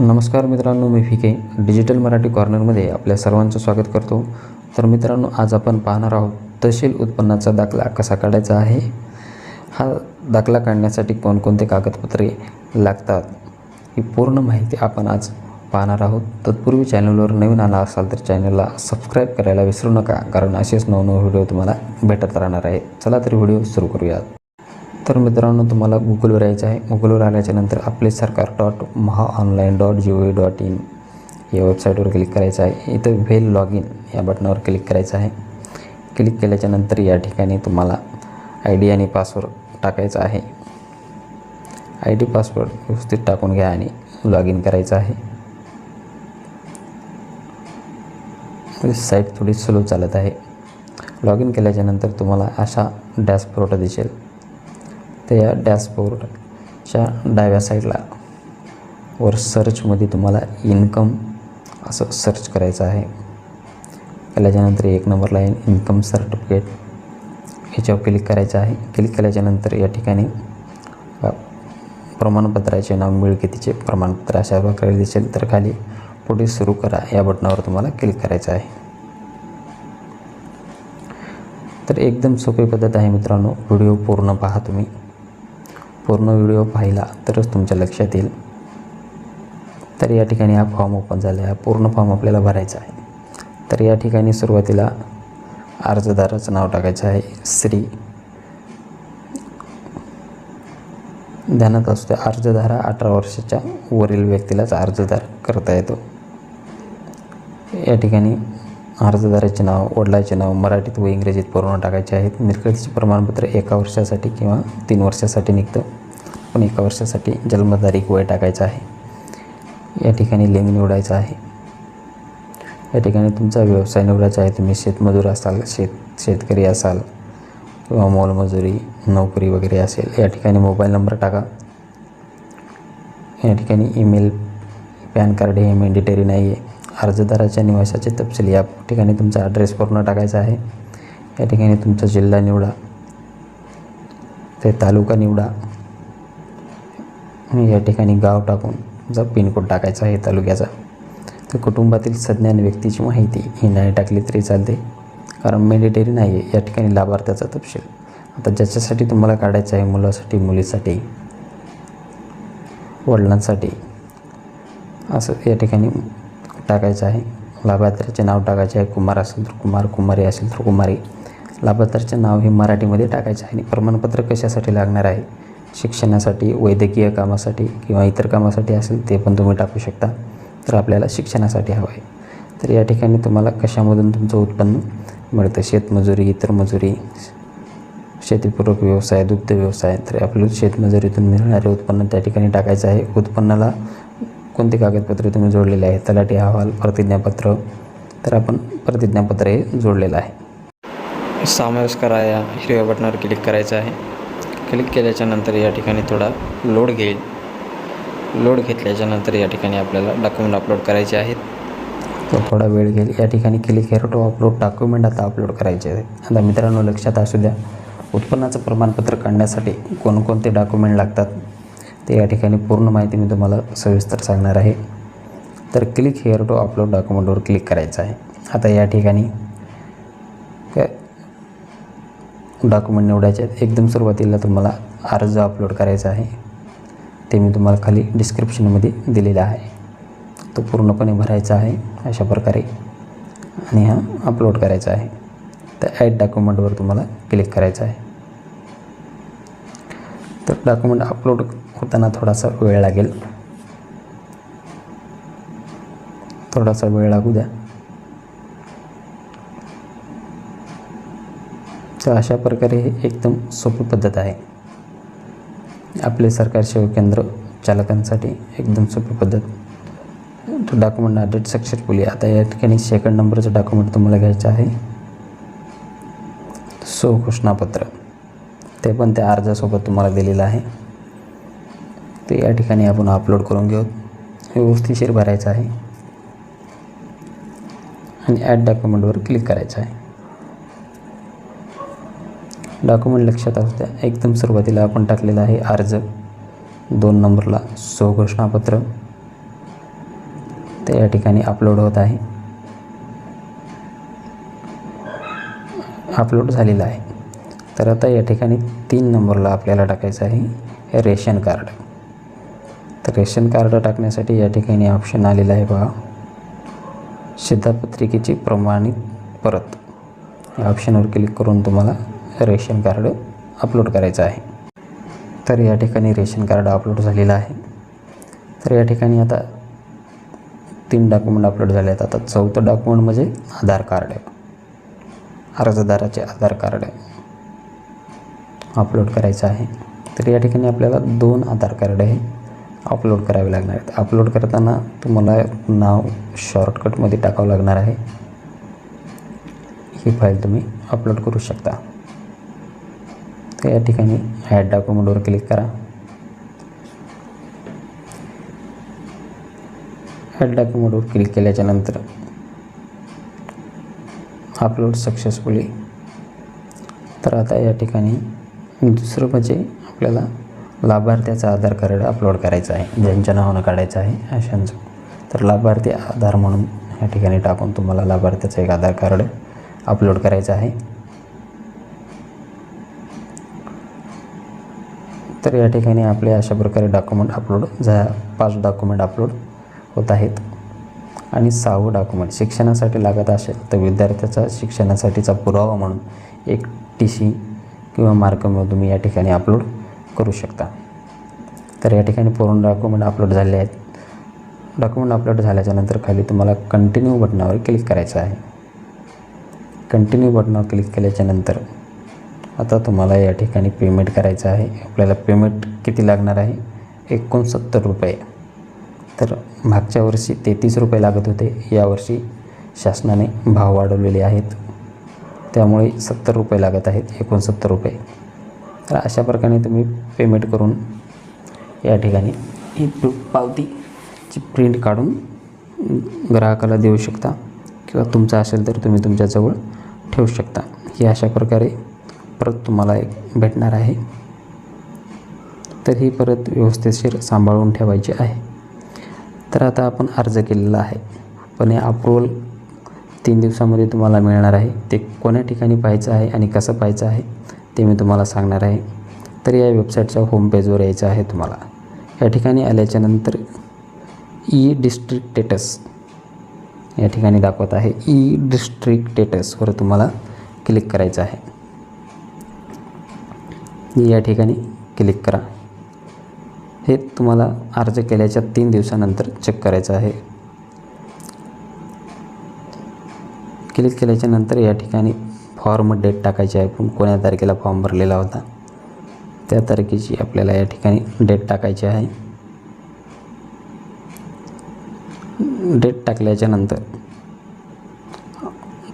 नमस्कार मित्रांनो मी फिके डिजिटल मराठी कॉर्नरमध्ये आपल्या सर्वांचं स्वागत करतो. तर मित्रांनो आज आपण पाहणार आहोत तहसील उत्पन्नाचा दाखला कसा काढायचा आहे? हा दाखला काढण्यासाठी कोणकोणते कागदपत्रे लागतात? ही पूर्ण माहिती आपण आज पाहणार आहोत. तत्पूर्वी चॅनलवर नवीन आला असाल तर चॅनलला सबस्क्राईब करायला विसरू नका कारण असेच नवनवे व्हिडिओ तुम्हाला भेटत राहणार आहे चला तर व्हिडिओ सुरू करूयात. तर मित्रांनो तुम्हाला गुगलवर यायचं आहे. गुगलवर आल्याच्यानंतर Aaple Sarkar dot Maha online dot G O V dot in या वेबसाईटवर क्लिक करायचं आहे. इथं व्हेल लॉग इन या बटनावर क्लिक करायचं आहे. क्लिक केल्याच्यानंतर या ठिकाणी तुम्हाला आय डी आणि पासवर्ड टाकायचा आहे. आय डी पासवर्ड व्यवस्थित टाकून घ्या आणि लॉग इन करायचं आहे. साईट थोडी स्लो चालत आहे. लॉग इन केल्याच्यानंतर तुम्हाला अशा डॅशबोर्ड दिसेल. तर या डॅशबोर्डच्या डाव्या साईडला वर सर्चमध्ये तुम्हाला इन्कम असं सर्च करायचं आहे. केल्याच्यानंतर एक नंबरला येईल इन्कम सर्टिफिकेट ह्याच्यावर क्लिक करायचं आहे. क्लिक केल्याच्यानंतर या ठिकाणी प्रमाणपत्राचे नाव मिळकतीचे प्रमाणपत्र अशा प्रकारे दिसेल. तर खाली पुढे सुरू करा. या बटनावर तुम्हाला क्लिक करायचं आहे. तर एकदम सोपी पद्धत आहे मित्रांनो. व्हिडिओ पूर्ण पहा तुम्ही. पूर्ण व्हिडिओ पाहिला तरच तुमच्या लक्षात येईल. तर या ठिकाणी हा फॉर्म ओपन झाला आहे हा पूर्ण फॉर्म आपल्याला भरायचा आहे. तर या ठिकाणी सुरुवातीला अर्जदाराचं नाव टाकायचं आहे. श्री ध्यानात असतो अर्जदार हा अठरा वर्षाच्या वरील व्यक्तीलाच अर्जदार करता येतो. या ठिकाणी अर्जदाराचे नाव वडिलाचे नाव मराठीत व इंग्रजीत पूर्ण टाकायचे आहेत. मिळकतीचे प्रमाणपत्र एका वर्षासाठी किंवा तीन वर्षासाठी निघतं. पण एका वर्षासाठी जन्मतारीख वय टाकायचं आहे. या ठिकाणी लिंग निवडायचं आहे. या ठिकाणी तुमचा व्यवसाय निवडायचा आहे. तुम्ही शेतमजूर असाल शेत शेतकरी असाल किंवा मोलमजुरी नोकरी वगैरे असेल या ठिकाणी मोबाईल नंबर टाका. या ठिकाणी ईमेल पॅन कार्ड हे मॅन्डेटरी नाही आहे अर्जदाराच्या निवासाचे तपशील. या ठिकाणी तुमचा ॲड्रेस पूर्ण टाकायचा आहे. या ठिकाणी तुमचा जिल्हा निवडा. ते तालुका निवडा. आणि या ठिकाणी गाव टाकून तुमचा पिनकोड टाकायचा आहे तालुक्याचा तर कुटुंबातील सज्ञान व्यक्तीची माहिती ही नाही टाकली तरी चालते. कारण मॅन्डेटरी नाही आहे या ठिकाणी लाभार्थ्याचा तपशील. आता ज्याच्यासाठी तुम्हाला काढायचं आहे मुलासाठी मुलीसाठी वडिलांसाठी असं या ठिकाणी टाकायचं आहे. लाभार्थ्याचे नाव टाकायचे आहे. कुमार असेल तर कुमार कुमारी असेल तर कुमारी. लाभार्थ्याचे नाव हे मराठीमध्ये टाकायचे आहे. आणि प्रमाणपत्र कशासाठी लागणार आहे? शिक्षणासाठी वैद्यकीय कामासाठी किंवा इतर कामासाठी असेल ते पण तुम्ही टाकू शकता. तर आपल्याला शिक्षणासाठी हवं आहे. तर या ठिकाणी तुम्हाला कशामधून तुमचं उत्पन्न मिळतं? शेतमजुरी इतर मजुरी शेतीपूरक व्यवसाय दुग्ध व्यवसाय. तर आपलं शेतमजुरीतून मिळणारे उत्पन्न त्या ठिकाणी टाकायचं आहे. उत्पन्नाला कोणते कागदपत्रे तुम्ही जोडलेले आहे तलाठी अहवाल प्रतिज्ञापत्र. तर आपण प्रतिज्ञापत्र हे जोडलेलं आहे. समावेश करा या हिरव्या बटनावर क्लिक करायचं आहे. क्लिक केल्याच्यानंतर या ठिकाणी थोडा लोड घेईल. लोड घेतल्याच्या नंतर या ठिकाणी आपल्याला डॉक्युमेंट अपलोड करायचे आहेत. तो थोडा वेळ घेईल. या ठिकाणी click here to upload document आता अपलोड करायचे आहे आता मित्रांनो लक्षात असू द्या उत्पन्नाचं प्रमाणपत्र काढण्यासाठी कोणकोणते डॉक्युमेंट लागतात? ते या ठिकाणी पूर्ण माहिती मी तुम्हाला सविस्तर सांगणार आहे. तर क्लिक हेअर टू अपलोड डॉक्युमेंटवर क्लिक करायचं आहे. आता या ठिकाणी काय? डॉक्युमेंट निवडायचे आहेत. एकदम सुरुवातीला तुम्हाला अर्ज अपलोड करायचा आहे. ते मी तुम्हाला खाली डिस्क्रिप्शनमध्ये दिलेला आहे. तो पूर्णपणे भरायचा आहे अशा प्रकारे. आणि हा अपलोड करायचा आहे. तर ॲड डॉक्युमेंटवर तुम्हाला क्लिक करायचं आहे. तर डॉक्युमेंट अपलोड होताना थोडासा वेळ लागेल. थोडासा वेळ लागू द्या. तर अशा प्रकारे हे एकदम सोपी पद्धत आहे. आपले सरकार सेवा केंद्र चालकांसाठी एकदम सोपी पद्धत. तो डॉक्युमेंट अपडेट सक्सेसफुली आता या ठिकाणी सेकंड नंबरचं डॉक्युमेंट तुम्हाला घ्यायचं आहे. सो घोषणापत्र ते पण त्या अर्जासोबत तुम्हाला दिलेलं आहे. तर या ठिकाणी आपण अपलोड करून घेऊ. व्यवस्थिशीर भरायचं आहे. आणि ॲड डॉक्युमेंटवर क्लिक करायचं आहे. डॉक्युमेंट लक्षात असू द्या एकदम सुरुवातीला आपण टाकलेलं आहे अर्ज. दोन नंबरला स्वघोषणापत्र. ते या ठिकाणी अपलोड होत आहे. अपलोड झालेला आहे. तर आता या ठिकाणी तीन नंबरला आपल्याला टाकायचं आहे रेशन कार्ड. तर रेशन कार्ड टाकण्यासाठी या ठिकाणी ऑप्शन आलेला आहे बघा. शिधापत्रिकेची प्रमाणित परत. या ऑप्शनवर क्लिक करून तुम्हाला रेशन कार्ड अपलोड करायचं आहे. तर या ठिकाणी रेशन कार्ड अपलोड झालेलं आहे. तर या ठिकाणी आता तीन डॉक्युमेंट अपलोड झाले आहेत. आता चौथं डॉक्युमेंट म्हणजे आधार कार्ड अर्जदाराचे आधार कार्ड अपलोड करायचं आहे. तर या ठिकाणी आपल्याला दोन आधार कार्ड आहे अपलोड करावे लागणार आहेत. अपलोड करताना तुम्हाला नाव शॉर्टकटमध्ये टाकावं लागणार आहे. ही फाईल तुम्ही अपलोड करू शकता. तर या ठिकाणी ॲड डॉक्युमेंटवर क्लिक करा. ॲड डॉक्युमेंटवर क्लिक केल्याच्यानंतर अपलोड सक्सेसफुली तर आता या ठिकाणी दुसरं म्हणजे आपल्याला लाभार्थ्याचं आधार कार्ड अपलोड करायचं आहे ज्यांच्या नावानं काढायचं आहे अशांचं. तर लाभार्थी आधार म्हणून या ठिकाणी टाकून तुम्हाला लाभार्थ्याचं एक आधार कार्ड अपलोड करायचं आहे. तर या ठिकाणी आपले अशा प्रकारे डॉक्युमेंट अपलोड झा पाच डॉक्युमेंट अपलोड होत आहेत. आणि सहावं डॉक्युमेंट शिक्षणासाठी लागत असेल तर विद्यार्थ्याचा शिक्षणासाठीचा पुरावा म्हणून एक टी सी किंवा मार्कमध्ये तुम्ही या ठिकाणी अपलोड करू शकता. तर या ठिकाणी पूर्ण डॉक्युमेंट अपलोड झाले आहेत. डॉक्युमेंट अपलोड झाल्याच्यानंतर खाली तुम्हाला कंटिन्यू बटनावर क्लिक करायचं आहे. कंटिन्यू बटनावर क्लिक केल्याच्यानंतर आता तुम्हाला या ठिकाणी पेमेंट करायचं आहे. आपल्याला पेमेंट किती लागणार आहे? एकोणसत्तर रुपये. तर मागच्या वर्षी तेहतीस रुपये लागत होते. यावर्षी शासनाने भाव वाढवलेले आहेत. त्यामुळे सत्तर रुपये लागत आहेत. एकोणसत्तर रुपये. तर अशा प्रकारे तुम्ही पेमेंट करून या ठिकाणी ही पावतीची प्रिंट काढून ग्राहकाला देऊ शकता किंवा तुमचं असेल तर तुम्ही तुमच्याजवळ ठेवू शकता. ही अशा प्रकारे परत तुम्हाला एक भेटणार आहे. तर ही परत व्यवस्थितशीर सांभाळून ठेवायची आहे. तर आता आपण अर्ज केलेला आहे. पण हे अप्रुव्हल तीन दिवसामध्ये तुम्हाला मिळणार आहे. ते कोण्या ठिकाणी पाहायचं आहे आणि कसं पाहायचं आहे ते मी तुम्हाला सांगणार आहे. तर या वेबसाईटच्या होम पेजवर यायचं आहे तुम्हाला. या ठिकाणी आल्याच्यानंतर ई e डिस्ट्रिक्ट टेटस या ठिकाणी दाखवत आहे. ई डिस्ट्रिक्ट टेटसवर तुम्हाला क्लिक करायचं आहे. या ठिकाणी क्लिक करा. हे तुम्हाला अर्ज केल्याच्या तीन दिवसानंतर चेक करायचं आहे. क्लिक केल्याच्यानंतर या ठिकाणी फॉर्म डेट टाकायची आहे. पण कोण्या तारखेला फॉर्म भरलेला होता? त्या तारखेची आपल्याला या ठिकाणी डेट टाकायची आहे. डेट टाकल्याच्या नंतर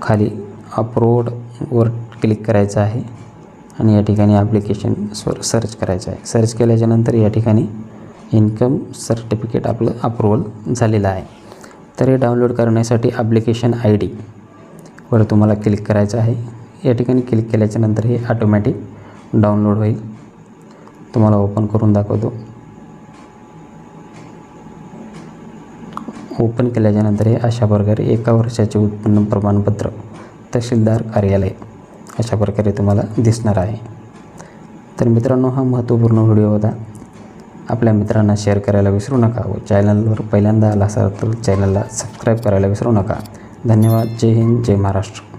खाली अपलोडवर क्लिक करायचं आहे. आणि या ठिकाणी ॲप्लिकेशनवर सर्च करायचं आहे. सर्च केल्याच्यानंतर या ठिकाणी इन्कम सर्टिफिकेट आपलं अप्रुव्हल झालेलं आहे. तर हे डाउनलोड करण्यासाठी ॲप्लिकेशन आय डीवर तुम्हाला क्लिक करायचं आहे. या ठिकाणी क्लिक केल्याच्यानंतर हे ऑटोमॅटिक डाउनलोड होईल. तुम्हाला ओपन करून दाखवतो. ओपन केल्याच्यानंतर हे अशा प्रकारे एका वर्षाचे उत्पन्न प्रमाणपत्र तहसीलदार कार्यालय अशा प्रकारे तुम्हाला दिसणार आहे. तर मित्रांनो हा महत्त्वपूर्ण व्हिडिओ होता. आपल्या मित्रांना शेअर करायला विसरू नका व चॅनलवर पहिल्यांदा आला असाल तर चॅनलला सबस्क्राईब करायला विसरू नका. धन्यवाद. जय हिंद. जय महाराष्ट्र.